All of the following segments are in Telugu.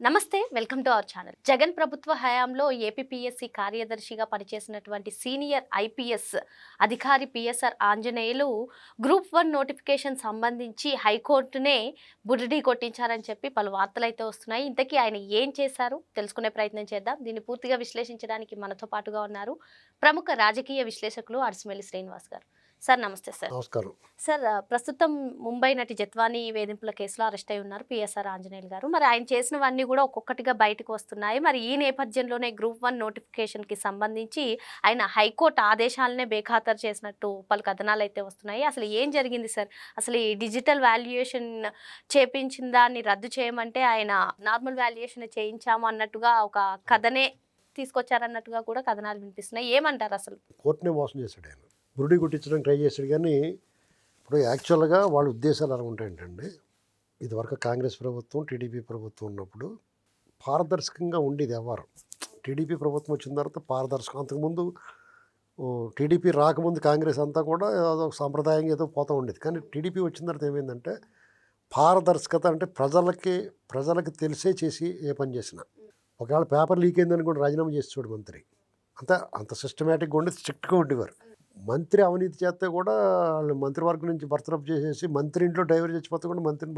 నమస్తే welcome to our channel. Jagan ప్రభుత్వ హయాంలో ఏపీపీఎస్సీ కార్యదర్శిగా పనిచేసినటువంటి సీనియర్ ఐపీఎస్ అధికారి PSR Anjaneyulu group one notification సంబంధించి హైకోర్టునే బుడ్డి కొట్టించారని చెప్పి పలు వార్తలు అయితే వస్తున్నాయి. ఇంతకీ ఆయన ఏం చేశారు? తెలుసుకునే ప్రయత్నం చేద్దాం. దీన్ని పూర్తిగా విశ్లేషించడానికి మనతో పాటుగా ఉన్నారు ప్రముఖ రాజకీయ విశ్లేషకులు అరసిమెల్లి శ్రీనివాస్ గారు. సార్ నమస్తే సార్. నమస్కారం. సార్ ప్రస్తుతం ముంబై నటి జత్వానీ వేధింపుల కేసులో అరెస్ట్ అయి ఉన్నారు పిఎస్ఆర్ ఆంజనేయులు గారు. మరి ఆయన చేసినవన్నీ కూడా ఒక్కొక్కటిగా బయటకు వస్తున్నాయి. మరి ఈ నేపథ్యంలోనే గ్రూప్ వన్ నోటిఫికేషన్కి సంబంధించి ఆయన హైకోర్టు ఆదేశాలనే బేఖాతరు చేసినట్టు పలు కథనాలు అయితే వస్తున్నాయి. అసలు ఏం జరిగింది సార్? అసలు ఈ డిజిటల్ వాల్యుయేషన్ చేపించిన దాన్ని రద్దు చేయమంటే ఆయన నార్మల్ వాల్యుయేషన్ చేయించాము అన్నట్టుగా ఒక కథనే తీసుకొచ్చారన్నట్టుగా కూడా కథనాలు వినిపిస్తున్నాయి. ఏమంటారు అసలు? కోర్టునే మోసం చేశాడు ఆయన. బురుడి కొట్టించడానికి ట్రై చేశాడు కానీ ఇప్పుడు యాక్చువల్గా వాళ్ళ ఉద్దేశాలు అలా ఉంటాయంటండి? ఇదివరకు కాంగ్రెస్ ప్రభుత్వం టీడీపీ ప్రభుత్వం ఉన్నప్పుడు పారదర్శకంగా ఉండేది వ్యవహారం టీడీపీ ప్రభుత్వం వచ్చిన తర్వాత పారదర్శకం. అంతకుముందు ఓ, టీడీపీ రాకముందు కాంగ్రెస్ అంతా కూడా ఏదో సాంప్రదాయంగా ఏదో పోతూ ఉండేది. కానీ టీడీపీ వచ్చిన తర్వాత ఏమైందంటే పారదర్శకత అంటే ప్రజలకి ప్రజలకి తెలిసే చేసి ఏ పని చేసినా. ఒకవేళ పేపర్ లీక్ అయిందని కూడా రాజీనామా చేసి చూడు మంత్రి. అంత అంత సిస్టమేటిక్గా ఉండి స్ట్రిక్ట్గా ఉండేవారు. మంత్రి అవినీతి చేస్తే కూడా వాళ్ళు మంత్రివర్గం నుంచి బర్తరఫ్ చేసేసి మంత్రి ఇంట్లో డ్రైవర్ చచ్చిపోతే కూడా మంత్రిని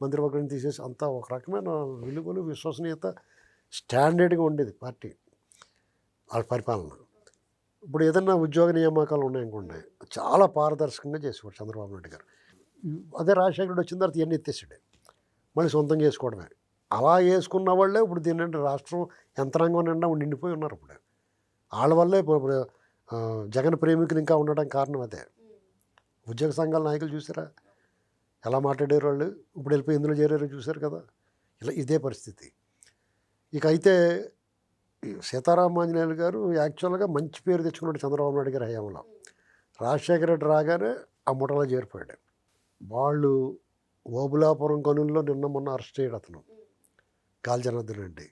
మంత్రివర్గం నుంచి తీసేసి అంతా ఒక రకమైన విలువలు విశ్వసనీయత స్టాండర్డ్గా ఉండేది పార్టీ. వాళ్ళ పరిపాలన. ఇప్పుడు ఏదన్నా ఉద్యోగ నియామకాలు ఉన్నాయనుకోండి చాలా పారదర్శకంగా చేసేవాడు చంద్రబాబు నాయుడు గారు. అదే రాజశేఖర రెడ్డి వచ్చిన తర్వాత ఇవన్నీ ఎత్తేసాడు. మళ్ళీ సొంతంగా చేసుకోవడమే. అలా వేసుకున్న వాళ్ళే ఇప్పుడు దీని రాష్ట్రం యంత్రాంగం నిండా నిండిపోయి ఉన్నారు ఇప్పుడు. వాళ్ళ వల్లే ఇప్పుడు ఇప్పుడు, జగన్ ప్రేమికులు ఇంకా ఉండడం కారణం అదే. ఉద్యోగ సంఘాల నాయకులు చూసారా? ఎలా మాట్లాడారు వాళ్ళు? ఇప్పుడు వెళ్ళిపోయి ఇందులో చేరారో చూశారు కదా? ఇలా ఇదే పరిస్థితి. ఇక అయితే ఈ సీతారామాంజనేయులు గారు యాక్చువల్గా మంచి పేరు తెచ్చుకున్నాడు చంద్రబాబు నాయుడు గారి హయాంలో. రాజశేఖర రెడ్డి రాగానే ఆ ముఠలో చేరిపోయాడు. వాళ్ళు ఓబులాపురం గనుల్లో నిన్న మొన్న అరెస్ట్ చేయడు అతను గాలి జనార్దన్ రెడ్డి.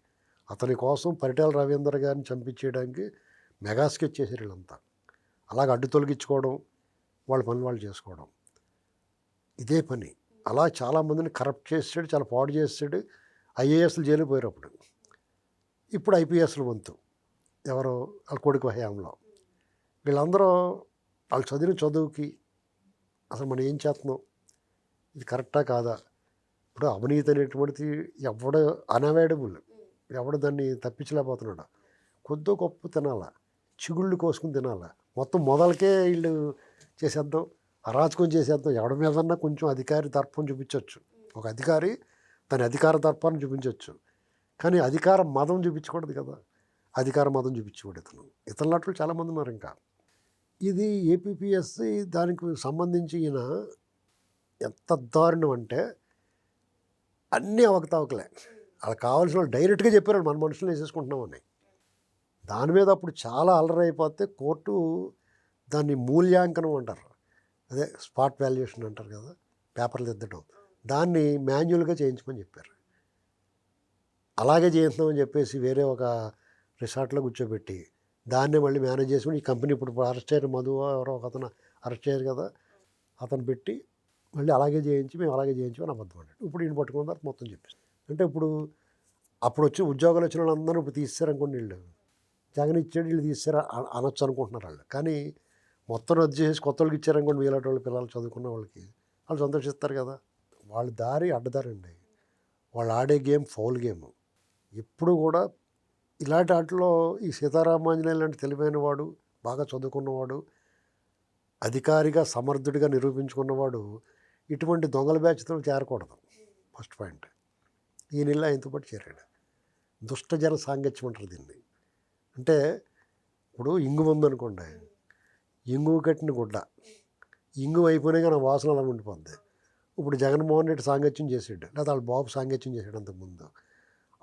అతని కోసం పరిటాల రవీంద్ర గారిని చంపించేయడానికి మెగా స్కెచ్ చేశారు వీళ్ళంతా అలాగ అడ్డు తొలగించుకోవడం వాళ్ళ పని వాళ్ళు చేసుకోవడం. ఇదే పని. అలా చాలామందిని కరప్ట్ చేసాడు చాలా పాడు చేసాడు ఐఏఎస్లు జైలు పోయారు అప్పుడు ఇప్పుడు ఐపీఎస్లు వంతు. ఎవరో? వాళ్ళ కొడుకు హయాంలో. వీళ్ళందరూ వాళ్ళు చదివిన చదువుకి అసలు మనం ఏం చేస్తున్నాం? ఇది కరెక్టా కాదా? ఇప్పుడు అవినీతి అనేటువంటిది ఎవడ అన్అవాయిడబుల్. ఎవడు దాన్ని తప్పించలేకపోతున్నాడు? కొద్దో గొప్ప తినాలా? చిగుళ్ళు కోసుకుని తినాలి? మొత్తం మొదలకే వీళ్ళు చేసేద్దాం అరాచకం చేసేద్దాం. ఎవడి మీదన్నా కొంచెం అధికారి దర్పం చూపించవచ్చు ఒక అధికారి తన అధికార దర్పాన్ని చూపించవచ్చు కానీ అధికార మదం చూపించకూడదు కదా. అధికార మదం చూపించకూడదు ఇతను. ఇతను నటులు చాలామంది ఉన్నారు ఇంకా. ఇది ఏపీపీఎస్సి దానికి సంబంధించి ఈయన ఎంత దారుణం అంటే అన్నీ అవకతవకలే. వాళ్ళకి కావాల్సిన వాళ్ళు డైరెక్ట్గా చెప్పారు మన మనుషులు వేసేసుకుంటున్నామని దాని మీద అప్పుడు చాలా అలరైపోతే అయిపోతే కోర్టు దాన్ని మూల్యాంకనం అంటారు. అదే స్పాట్ వాల్యుయేషన్ అంటారు కదా పేపర్లు దిద్దడం. దాన్ని మాన్యువల్గా చేయించమని చెప్పారు. అలాగే చేయించామని చెప్పేసి వేరే ఒక రిసార్ట్లో కూర్చోబెట్టి దాన్నే మళ్ళీ మేనేజ్ చేసుకుని ఈ కంపెనీ ఇప్పుడు అరెస్ట్ అయిన మధు ఎవరో ఒక అతను అరెస్ట్ అయ్యారు కదా అతను పెట్టి మళ్ళీ అలాగే చేయించి మేము అలాగే చేయించి అని అబద్ధం అన్నాడు ఇప్పుడు ఈయన పట్టుకున్న తర్వాత మొత్తం చెప్పేసి అంటే ఇప్పుడు అప్పుడు వచ్చి ఉద్యోగాలు వచ్చిన వాళ్ళందరూ ఇప్పుడు తీస్తారు అనుకోండి వీళ్ళు. జగన్ ఇచ్చాడు వీళ్ళు తీస్తారా అనొచ్చు అనుకుంటున్నారు వాళ్ళు. కానీ మొత్తం రద్దు చేసి కొత్త వాళ్ళకి ఇచ్చారనుకోండి వీళ్ళ వాళ్ళు పిల్లలు చదువుకున్న వాళ్ళకి వాళ్ళు సంతోషిస్తారు కదా. వాళ్ళ దారి అడ్డదారండి. వాళ్ళు ఆడే గేమ్ ఫౌల్ గేమ్. ఎప్పుడు కూడా ఇలాంటి ఆటలో ఈ సీతారామాంజనేయులు లాంటి తెలివైన వాడు బాగా చదువుకున్నవాడు అధికారిగా సమర్థుడిగా నిరూపించుకున్నవాడు ఇటువంటి దొంగల బ్యాచ్తో చేరకూడదు. First point. ఈ నెల ఆయనతో పాటు చేరాడు. దుష్టజన సాంగత్యం అంటారు దీన్ని. అంటే ఇప్పుడు ఇంగు ఉందనుకోండి ఇంగు కట్టిన గుడ్డ. ఇంగు అయిపోయినాక నా వాసన అలా ఉండిపోద్ది. ఇప్పుడు జగన్మోహన్ రెడ్డి సాంగత్యం చేసాడు. లేదా వాళ్ళ బాబు సాంగత్యం చేసాడు అంతకుముందు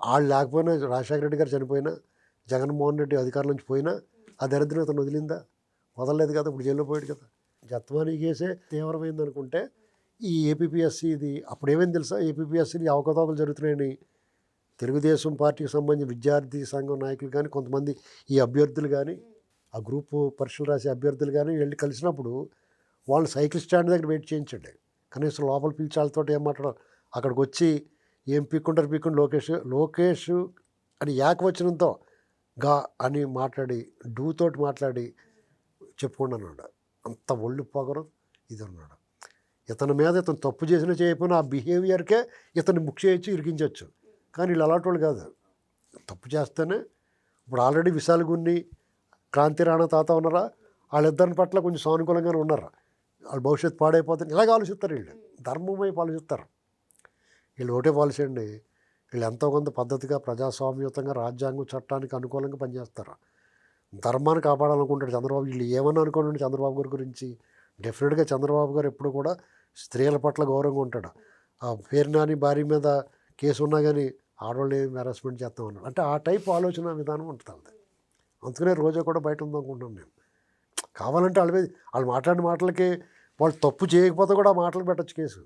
వాళ్ళు లేకపోయినా రాజశేఖర రెడ్డి గారు చనిపోయినా జగన్మోహన్ రెడ్డి అధికారం నుంచి పోయినా ఆ దరిద్రం అతను వదిలిందా? వదలలేదు కదా ఇప్పుడు జైల్లో పోయాడు కదా. జత్వానీ కేసే తీవ్రమైంది అనుకుంటే ఈ ఏపీపీఎస్సీ ఇది అప్పుడు ఏమైంది తెలుసా? ఏపీపీఎస్సీని అవకతవకలు జరుగుతున్నాయని తెలుగుదేశం పార్టీకి సంబంధించిన విద్యార్థి సంఘం నాయకులు కానీ కొంతమంది ఈ అభ్యర్థులు కానీ ఆ గ్రూప్ పరీక్షలు రాసే అభ్యర్థులు కానీ వెళ్ళి కలిసినప్పుడు వాళ్ళు సైకిల్ స్టాండ్ దగ్గర వెయిట్ చేయించండి. కనీసం లోపల పిలిచాలతో ఏం మాట్లాడాలి అక్కడికి వచ్చి ఏం పీక్కుంటారు పీక్కుంటారు లోకేష్ లోకేష్ అని ఏకవచనంతో గా అని మాట్లాడి డూతోటి మాట్లాడి చెప్పుకున్నాడు అంత ఒళ్ళు పొగరు ఇది అన్నాడు. ఇతని మీద ఇతను తప్పు చేసినా చేయకపోయినా ఆ బిహేవియర్కే ఇతను బుక్ చేయొచ్చు ఇరిగించవచ్చు కానీ వీళ్ళు అలాంటి వాళ్ళు కాదు. తప్పు చేస్తేనే ఇప్పుడు ఆల్రెడీ విశాల్ గున్ని క్రాంతి రాణా తాత ఉన్నారా? వాళ్ళిద్దరి పట్ల కొంచెం సానుకూలంగానే ఉన్నారా? వాళ్ళ భవిష్యత్తు పాడైపోతుంది. ఇలాగ ఆలోచిస్తారు వీళ్ళు. ధర్మం ఆలోచిస్తారు. వీళ్ళు ఒకటే పాలసీ అండి. వీళ్ళు ఎంతో కొంత పద్ధతిగా ప్రజాస్వామ్యతంగా రాజ్యాంగం చట్టానికి అనుకూలంగా పనిచేస్తారు. ధర్మాన్ని కాపాడాలనుకుంటాడు చంద్రబాబు. వీళ్ళు ఏమని అనుకోండి చంద్రబాబు గారి గురించి. డెఫినెట్గా చంద్రబాబు గారు ఎప్పుడు కూడా స్త్రీల పట్ల గౌరవంగా ఉంటాడు. ఆ పేరు నాని భార్య మీద కేసు ఉన్నా కానీ ఆడవాళ్ళు ఏం హెరాస్మెంట్ చేస్తాం అన్నాడు అంటే ఆ టైప్ ఆలోచన విధానం ఉంటుంది వాళ్ళది. అందుకనే రోజా కూడా బయట ఉందనుకుంటున్నాం మేము కావాలంటే వాళ్ళ మీద వాళ్ళు మాట్లాడిన మాటలకి వాళ్ళు తప్పు చేయకపోతే కూడా ఆ మాటలు పెట్టచ్చు కేసు.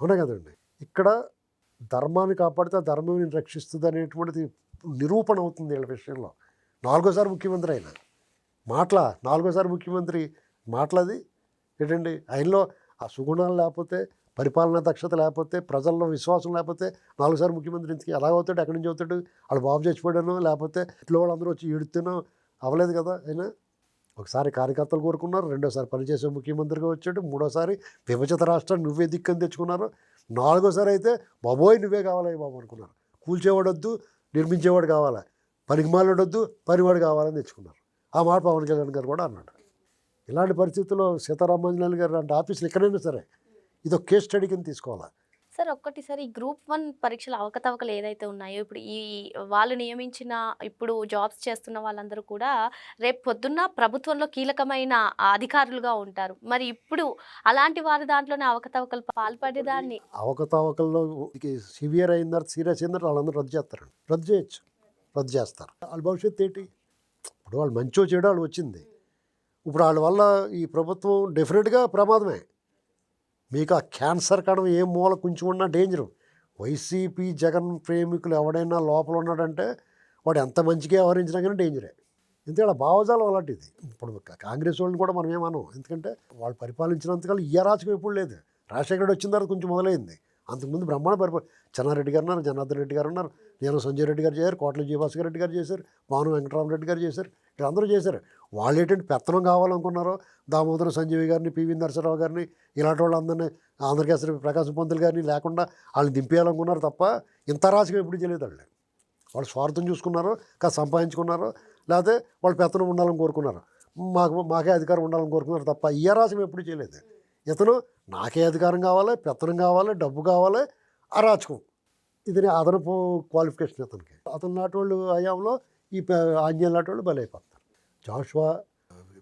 అవునా కదండి? ఇక్కడ ధర్మాన్ని కాపాడితే ఆ ధర్మం నేను రక్షిస్తుంది అనేటువంటిది నిరూపణ అవుతుంది వీళ్ళ విషయంలో. నాలుగోసారి ముఖ్యమంత్రి అయినా. మాటల నాలుగోసారి ముఖ్యమంత్రి మాటలది ఏంటండి ఆయనలో ఆ సుగుణాలు లేకపోతే పరిపాలనా దక్షత లేకపోతే ప్రజల్లో విశ్వాసం లేకపోతే నాలుగుసారి ముఖ్యమంత్రి ఇంతకీ ఎలా అవుతాడు ఎక్కడి నుంచి అవుతాడు వాళ్ళు బాబు చచ్చిపోయాడనో లేకపోతే ఇంట్లో వాళ్ళందరూ వచ్చి ఈడుతూనో అవ్వలేదు కదా అయినా? ఒకసారి కార్యకర్తలు కోరుకున్నారు రెండోసారి పనిచేసే ముఖ్యమంత్రిగా వచ్చాడు మూడోసారి విభజిత రాష్ట్రాన్ని నువ్వే దిక్కని తెచ్చుకున్నారు నాలుగోసారి అయితే బాబోయ్ నువ్వే కావాలి బాబు అనుకున్నారు. కూల్చేవాడు వద్దు నిర్మించేవాడు కావాలి పనికిమాలోడు వద్దు పనివాడు కావాలని తెచ్చుకున్నారు. ఆ మాట పవన్ కళ్యాణ్ గారు కూడా అన్నాడు. ఇలాంటి పరిస్థితుల్లో సీతారామాంజనేయులు గారు లాంటి ఆఫీసులు ఎక్కడైనా సరే ఇది ఒక కేస్ స్టడీ కింద తీసుకోవాలి? సార్ ఒక్కటి సార్ ఈ గ్రూప్ వన్ పరీక్షల అవకతవకలు ఏదైతే ఉన్నాయో ఇప్పుడు ఈ వాళ్ళు నియమించిన ఇప్పుడు జాబ్స్ చేస్తున్న వాళ్ళందరూ కూడా రేపు పొద్దున్న ప్రభుత్వంలో కీలకమైన అధికారులుగా ఉంటారు. మరి ఇప్పుడు అలాంటి వారి దాంట్లోనే అవకతవకలు పాల్పడేదాన్ని? అవకతవకల్లో సివియర్ తర్వాత సీరియస్ తర్వాత వాళ్ళందరూ రద్దు చేస్తారండి రద్దు చేయొచ్చు. రద్దు చేస్తారు. వాళ్ళ భవిష్యత్తు ఏంటి? ఇప్పుడు వాళ్ళు మంచో చెడు వాళ్ళు వచ్చింది. ఇప్పుడు వాళ్ళ వల్ల ఈ ప్రభుత్వం డెఫినెట్గా ప్రమాదమే. మీకు ఆ క్యాన్సర్ కణం ఏ మూల కొంచెం ఉన్నా డేంజరు వైసీపీ జగన్ ప్రేమికులు ఎవడైనా లోపల ఉన్నాడంటే వాడు ఎంత మంచిగా వ్యవహరించినా కానీ డేంజరే ఎందుకంటే వాళ్ళ భావజాలం అలాంటిది. ఇప్పుడు కాంగ్రెస్ వాళ్ళని కూడా మనం ఏమనం ఎందుకంటే వాళ్ళు పరిపాలించినంతకాలం ఈ అరాచకం ఎప్పుడు లేదు. రాజశేఖర రెడ్డి వచ్చిన తర్వాత కొంచెం మొదలైంది. అంతకుముందు బ్రహ్మాండ పరిపాలన చెన్నారెడ్డి గారు ఉన్నారు జనార్దన్ రెడ్డి గారు ఉన్నారు నేను సంజయ్ రెడ్డి గారు చేశారు కోట్ల జీవాస్కర్ రెడ్డి గారు చేశారు భాను వెంకటరామరెడ్డి గారు చేశారు వీళ్ళందరూ చేశారు. వాళ్ళు ఏంటంటే పెత్తనం కావాలనుకున్నారో దామోదర సంజీవి గారిని పివి నరసరావు గారిని ఇలాంటి వాళ్ళందరినీ ఆంధ్రకేశ్వరి ప్రకాశం పంతులు గారిని లేకుండా వాళ్ళని దింపేయాలనుకున్నారు తప్ప ఇంత రాసిగా ఎప్పుడు చేయలేదు వాళ్ళు వాళ్ళు స్వార్థం చూసుకున్నారు కాస్త సంపాదించుకున్నారు లేకపోతే వాళ్ళు పెత్తనం ఉండాలని కోరుకున్నారు మాకు మాకే అధికారం ఉండాలని కోరుకున్నారు తప్ప ఈ అరాచకం ఎప్పుడు చేయలేదు. ఇతను నాకే అధికారం కావాలి పెత్తనం కావాలి డబ్బు కావాలి అరాచకం. ఇది అదనపు క్వాలిఫికేషన్ అతనికి అతను నాటోళ్ళు హయాంలో ఈ ప- ఆంజనేయులు నాటి బలైపోతారు జాషువా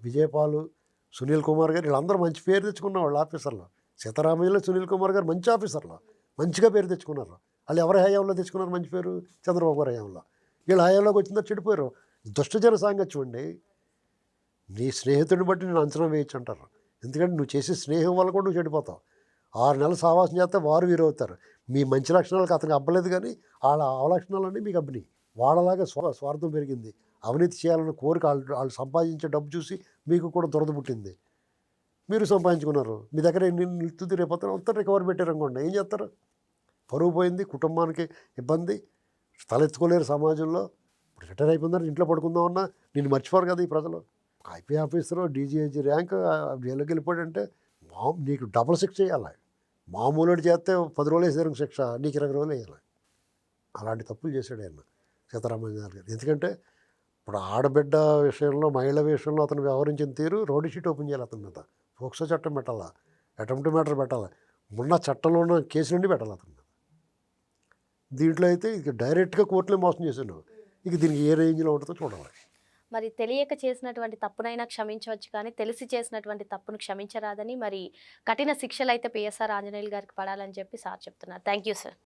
విజయపాలు సునీల్ కుమార్ గారు వీళ్ళందరూ మంచి పేరు తెచ్చుకున్న వాళ్ళు ఆఫీసర్లు. సీతారామయ్యలో సునీల్ కుమార్ గారు మంచి ఆఫీసర్లు. మంచిగా పేరు తెచ్చుకున్నారు. వాళ్ళు ఎవరి హయాంలో తెచ్చుకున్నారు మంచి పేరు? చంద్రబాబు గారి హయాంలో. వీళ్ళ హయాంలోకి వచ్చిందో చెడిపోయారు. దుష్టజన సాంగత్యం అండి నీ స్నేహితుడిని బట్టి నేను అంచనా వేయచ్చు అంటారు. ఎందుకంటే నువ్వు చేసే స్నేహం వల్ల కూడా నువ్వు చెడిపోతావు. ఆరు నెలలు సావాసం చేస్తే వారు వీరు అవుతారు మీ మంచి లక్షణాలకు అతనికి అబ్బలేదు కానీ వాళ్ళ అవలక్షణాలన్నీ మీకు అబ్బినాయి వాళ్ళలాగా స్వ స్వార్థం పెరిగింది. అవినీతి చేయాలన్న కోరిక వాళ్ళు వాళ్ళు సంపాదించే డబ్బు చూసి మీకు కూడా దురద పుట్టింది. మీరు సంపాదించుకున్నారు. మీ దగ్గర ఎన్ని నిలుతుంది రేపోతారు అంతా రికవర్ పెట్టారనుకోండి ఏం చేస్తారు? పరువు పోయింది కుటుంబానికి ఇబ్బంది తలెత్తుకోలేరు సమాజంలో. ఇప్పుడు రిటైర్ అయిపోయిందని ఇంట్లో పడుకుందామన్నా నేను మర్చిపోరు కదా ఈ ప్రజలు. ఐపీ ఆఫీసర్ డీజీహెచ్ ర్యాంక్ జైలుకి వెళ్ళిపోయాడంటే మా నీకు డబుల్ శిక్ష చేయాలి. మామూలు చేస్తే పది రోజులు వేసారు శిక్ష నీకు ఇరవై రోజులు వేయాలి. అలాంటి తప్పులు చేశాడు ఆయన సీతారామయ్య గారు. ఎందుకంటే ఇప్పుడు ఆడబిడ్డ విషయంలో మహిళ విషయంలో అతను వ్యవహరించిన తీరు రౌడీ షీట్ ఓపెన్ చేయాలి అతని మీద. ఫోక్సో చట్టం పెట్టాలా? అటెంప్ట్ మ్యాటర్ పెట్టాలి? ఉన్న చట్టంలో ఉన్న కేసు నుండి పెట్టాలి అతని మీద. దీంట్లో అయితే ఇక డైరెక్ట్గా కోర్టులో మోసం చేశాను ఇక దీనికి ఏ రేంజ్లో ఉంటుందో చూడాలి. మరి తెలియక చేసినటువంటి తప్పునైనా క్షమించవచ్చు కానీ తెలిసి చేసినటువంటి తప్పును క్షమించరాదని మరి కఠిన శిక్షలు అయితే పిఎస్ఆర్ ఆంజనేయులు గారికి పడాలని చెప్పి సార్ చెప్తున్నారు. Thank you sir.